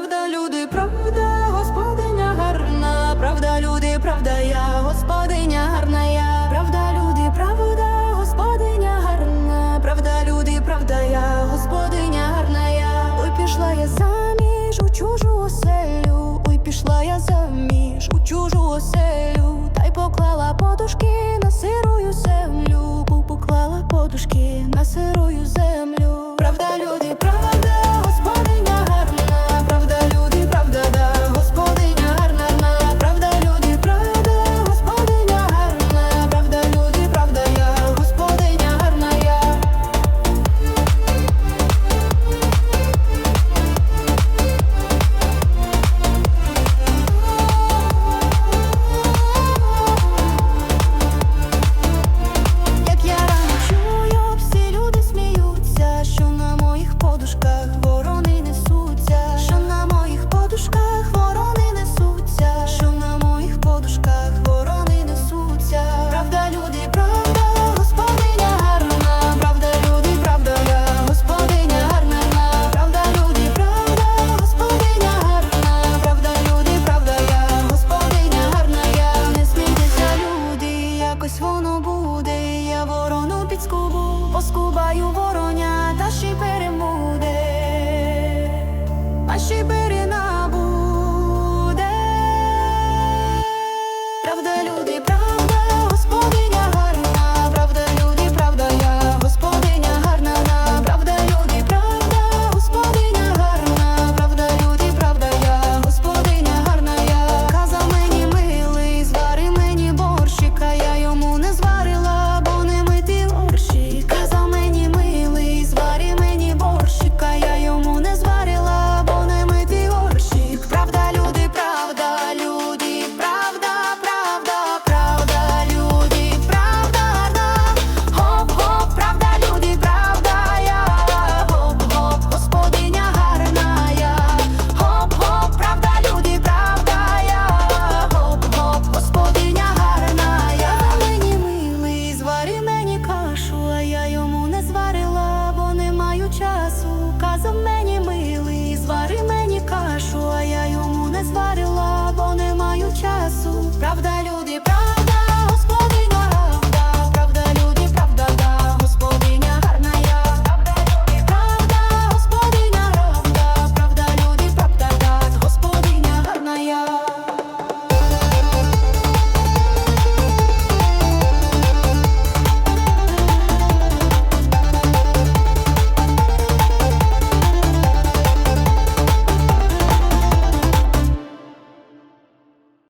правда, люди, правда, господиня гарна, правда, люди, правда, я, господиня гарна я, правда, люди, правда, господиня гарна, правда, люди, правда, я, господиня гарна я, ой пішла я заміж у чужу оселю, ой пішла я заміж у чужу оселю, та й поклала подушки на сирую землю, поклала подушки на сирую землю. Правда